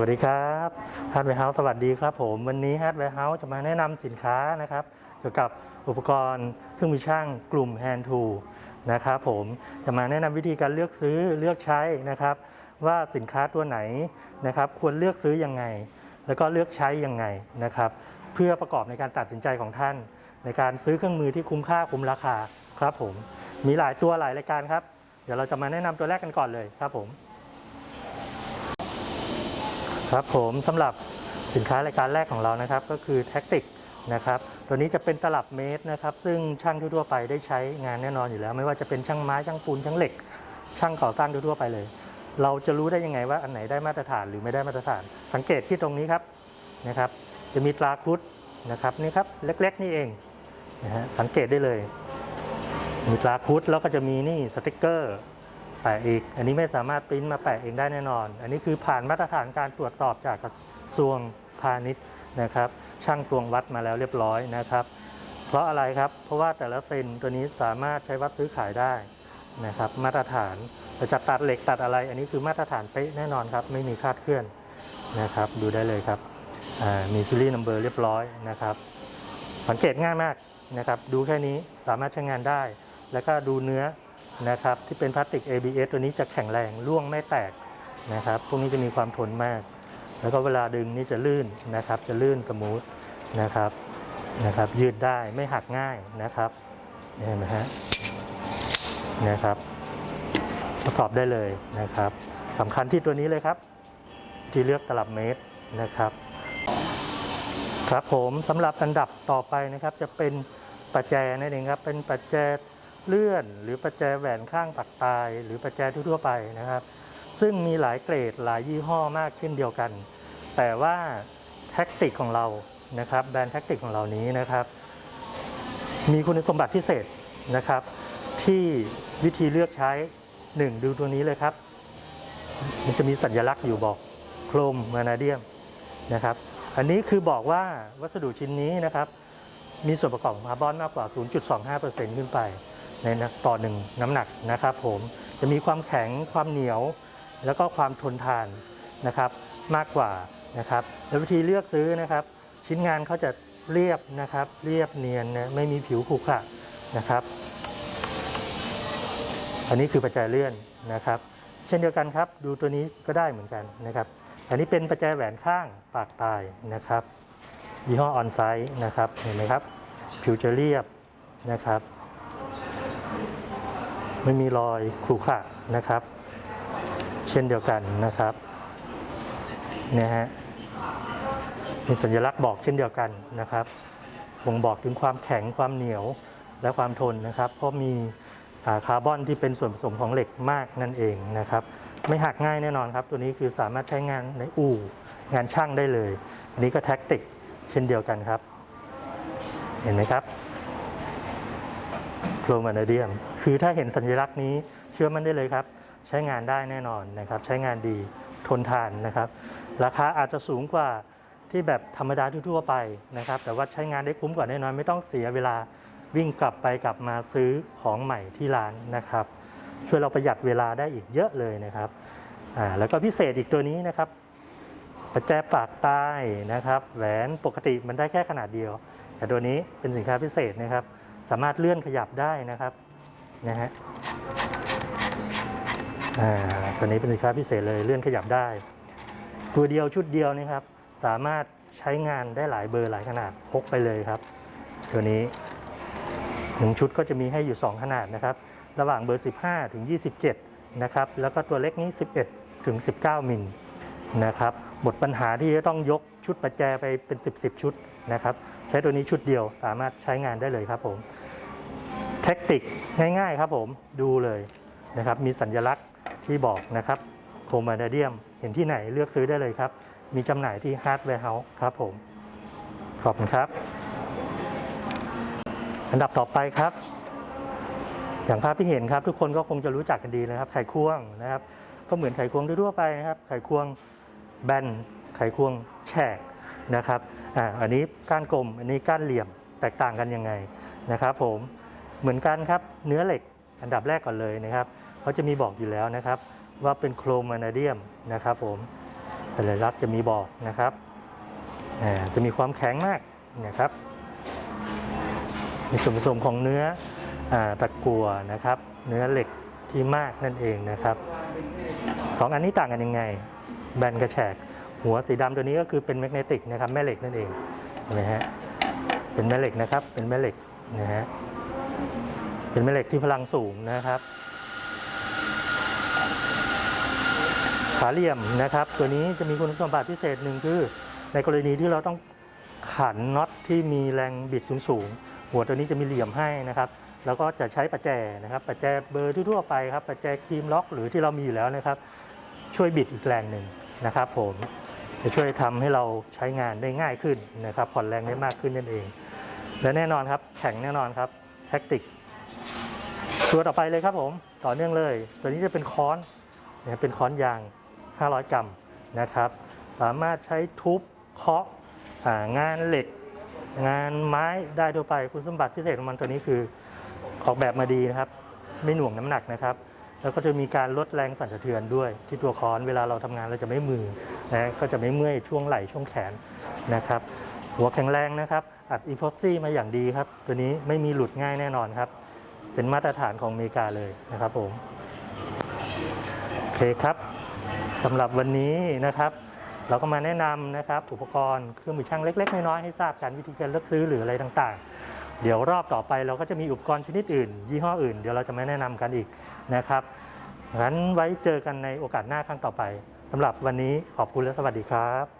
วัสดีครับฮาร์ดแวร์เฮาส์สวัสดีครับผม วันนี้ฮาร์ดแวร์เฮาส์จะมาแนะนำสินค้านะครับ เกี่ยวกับอุปกรณ์เครื่องมือช่างกลุ่ม Hand Tool นะครับผมจะมาแนะนำวิธีการเลือกซื้อเลือกใช้นะครับ ว่าสินค้าตัวไหนนะครับควรเลือกซื้อยังไง แล้วก็เลือกใช้ยังไงนะครับ เพื่อประกอบในการตัดสินใจของท่าน ในการซื้อเครื่องมือที่คุ้มค่าคุ้มราคาครับผมมีหลายตัวหลายรายการครับ เดี๋ยวเราจะมาแนะนำตัวแรกกันก่อนเลยครับผม ครับผมสำหรับสินค้ารายการแรกของเรานะครับก็คือแท็กติกนะครับตัวนี้จะเป็นตลับเมตรนะครับ ซึ่งช่างทั่วไปได้ใช้งานแน่นอนอยู่แล้ว ไม่ว่าจะเป็นช่างไม้ช่างปูนช่างเหล็ก ช่างก่อสร้างทั่วไปเลย เราจะรู้ได้ยังไงว่าอันไหนได้มาตรฐานหรือไม่ได้มาตรฐาน สังเกตที่ตรงนี้ครับนะครับ จะมีตราคุดนะครับนี่ครับเล็กๆนี่เองนะฮะสังเกตได้เลย มีตราคุดแล้วก็จะมีนี่สติกเกอร์ แปะอีกอันนี้ไม่สามารถปริ้นมาแปะเองได้แน่นอน อันนี้คือผ่านมาตรฐานการตรวจสอบจากกระทรวงพาณิชย์นะครับ ช่างตวงวัดมาแล้วเรียบร้อยนะครับ เพราะอะไรครับ เพราะว่าแต่ละเซนตัวนี้สามารถใช้วัดซื้อขายได้นะครับ มาตรฐานเราจะตัดเหล็กตัดอะไร อันนี้คือมาตรฐานเป๊ะแน่นอนครับ ไม่มีคาดเคลื่อนนะครับ ดูได้เลยครับมีซีรีส์นัมเบอร์เรียบร้อยนะครับ สังเกตง่ายมากนะครับ ดูแค่นี้สามารถใช้งานได้ แล้วก็ดูเนื้อ นะครับที่เป็นพลาสติก ABS ตัวนี้จะแข็งแรงร่วงไม่แตกนะครับพวกนี้จะมีความทนมาก แล้วก็เวลาดึงนี่จะลื่นนะครับ จะลื่นสมูทนะครับนะครับ ยืดได้ไม่หักง่ายนะครับเห็นไหมฮะนะครับ ประกอบได้เลยนะครับสำคัญที่ตัวนี้เลยครับ ที่เลือกตลับเมตรนะครับ ครับผมสำหรับอันดับต่อไปนะครับ จะเป็นปัจแจนั่นเองครับ เป็นปัจแจ เลื่อนหรือปัจแจแหวนข้างปักตาย หรือปัจแจทั่วๆไปนะครับ ซึ่งมีหลายเกรดหลายยี่ห้อมากเช่นเดียวกัน แต่ว่าแท็กติกของเรานะครับแบรนด์แท็กติกของเรานี้นะครับ มีคุณสมบัติพิเศษนะครับ ที่วิธีเลือกใช้หนึ่งดูตัวนี้เลยครับ มันจะมีสัญลักษณ์อยู่บอกโครมมานาเดียมนะครับ อันนี้คือบอกว่าวัสดุชิ้นนี้นะครับ มีส่วนประกอบของคาร์บอนมากกว่า 0.25%ขึ้นไป ในะต่อหนึ่งน้ำหนักนะครับผมจะมีความแข็งความเหนียว แล้วก็ความทนทานนะครับมากกว่านะครับแล้ววิธีเลือกซื้อนะครับ ชิ้นงานเขาจะเรียบนะครับ เรียบเนียนนะไม่มีผิวขรุขระนะครับ อันนี้คือปัจจัยเลื่อนนะครับ เช่นเดียวกันครับ ดูตัวนี้ก็ได้เหมือนกันนะครับ อันนี้เป็นปัจจัยแหวนข้างปากตายนะครับยี่ห้อออนไซต์นะครับเห็นไหมครับ ผิวจะเรียบนะครับ ไม่มีรอยขรุขระนะครับ เช่นเดียวกันนะครับนะฮะมีสัญลักษณ์บอกเช่นเดียวกันนะครับบ่งบอกถึงความแข็งความเหนียวและความทนนะครับ เพราะมีคาร์บอนที่เป็นส่วนผสมของเหล็กมากนั่นเองนะครับ ไม่หักง่ายแน่นอนครับ ตัวนี้คือสามารถใช้งานในอู่งานช่างได้เลย อันนี้ก็แท็กติกเช่นเดียวกันครับ เห็นไหมครับ โรมานาเดียม คือถ้าเห็นสัญลักษณ์นี้เชื่อมั่นได้เลยครับ ใช้งานได้แน่นอนนะครับ ใช้งานดีทนทานนะครับ ราคาอาจจะสูงกว่าที่แบบธรรมดาทั่วไปนะครับ แต่ว่าใช้งานได้คุ้มกว่าแน่นอน ไม่ต้องเสียเวลาวิ่งกลับไปกลับมาซื้อของใหม่ที่ร้านนะครับ ช่วยเราประหยัดเวลาได้อีกเยอะเลยนะครับอ่าแล้วก็พิเศษอีกตัวนี้นะครับประแจปากใต้นะครับ แหวนปกติมันได้แค่ขนาดเดียว แต่ตัวนี้เป็นสินค้าพิเศษนะครับ สามารถเลื่อนขยับได้นะครับนะฮะตัวนี้เป็นสินค้าพิเศษเลยเลื่อนขยับได้ ตัวเดียวชุดเดียวนะครับ สามารถใช้งานได้หลายเบอร์หลายขนาดพกไปเลยครับ ตัวนี้หนึ่งชุดก็จะมีให้อยู่ 2 ขนาดนะครับ ระหว่างเบอร์ 15 ถึง 27 นะครับ แล้วก็ตัวเล็กนี้ 11 ถึง 19 มิลนะครับ หมดปัญหาที่จะต้องยก ชุดประแจไปเป็น 10 10ชุดนะครับ ใช้ตัวนี้ชุดเดียวสามารถใช้งานได้เลยครับผมแท็กติกง่ายๆครับผมดูเลยนะครับ มีสัญลักษณ์ที่บอกนะครับโคมาเดียมเห็นที่ไหนเลือกซื้อได้เลยครับ มีจำหน่ายที่ฮาร์ดแวร์เฮาส์ครับผม ขอบคุณครับ อันดับต่อไปครับ อย่างภาพที่เห็นครับ ทุกคนก็คงจะรู้จักกันดีนะครับ ไขควงนะครับ ก็เหมือนไขควงทั่วไปนะครับ ไขควงแบน ไขควงแฉกนะครับอ่าอันนี้ก้านกลม อันนี้ก้านเหลี่ยมแตกต่างกันยังไงนะครับ ผมเหมือนกันครับเนื้อเหล็กอันดับแรกก่อนเลยนะครับเขาจะมีบอกอยู่แล้วนะครับ ว่าเป็นโครมานาเดียมนะครับ ผมสัญลักษณ์จะมีบอกนะครับจะมีความแข็งมากนะครับมีส่วนผสมของเนื้ออตะกั่วนะครับ เนื้อเหล็กที่มากนั่นเองนะครับสองอันนี้ต่างกันยังไง แบนกระแฉก หัวสีดำตัวนี้ก็คือเป็นแมกเนติกนะครับแม่เหล็กนั่นเองนไหมฮะเป็นแม่เหล็กนะครับ เป็นแม่เหล็กนะฮะเป็นแม่เหล็กที่พลังสูงนะครับขาเหลี่ยมนะครับ ตัวนี้จะมีคุณสมบัติพิเศษหนึ่งคือในกรณีที่เราต้องขันน็อตที่มีแรงบิดสูงๆหัวตัวนี้จะมีเหลี่ยมให้นะครับแล้วก็จะใช้ประแจนะครับ ประแจเบอร์ทั่วไปครับ ประแจครีมล็อกหรือที่เรามีอยู่แล้วนะครับ ช่วยบิดอีกแรงหนึ่งนะครับผม จะช่วยทำให้เราใช้งานได้ง่ายขึ้นนะครับ ผ่อนแรงได้มากขึ้นนั่นเอง และแน่นอนครับ แข็งแน่นอนครับแท็กติกตัวต่อไปเลยครับผมต่อเนื่องเลย ตัวนี้จะเป็นค้อนนะเป็นค้อนยาง 500 กรัมนะครับ สามารถใช้ทุบเคาะงานเหล็ก งานไม้ได้ทั่วไปคุณสมบัติพิเศษของมันตัวนี้คือออกแบบมาดีนะครับ ไม่หน่วงน้ำหนักนะครับ แล้วก็จะมีการลดแรงสั่นสะเทือนด้วย ที่ตัวค้อนเวลาเราทำงานเราจะไม่มือนะก็จะไม่เมื่อยช่วงไหล่ช่วงแขนนะครับ หัวแข็งแรงนะครับ อัดอีโพซี่มาอย่างดีครับ ตัวนี้ไม่มีหลุดง่ายแน่นอนครับ เป็นมาตรฐานของอเมริกาเลยนะครับผมโอเคครับสำหรับวันนี้นะครับ เราก็มาแนะนำนะครับอุปกรณ์เครื่องมือช่างเล็ก ๆ น้อยๆให้ทราบกันวิธีการเลือกซื้อหรืออะไรต่างๆ เดี๋ยวรอบต่อไปเราก็จะมีอุปกรณ์ชนิดอื่น ยี่ห้ออื่น เดี๋ยวเราจะมาแนะนำกันอีกนะครับงั้นไว้เจอกันในโอกาสหน้าครั้งต่อไปสำหรับวันนี้ขอบคุณและสวัสดีครับ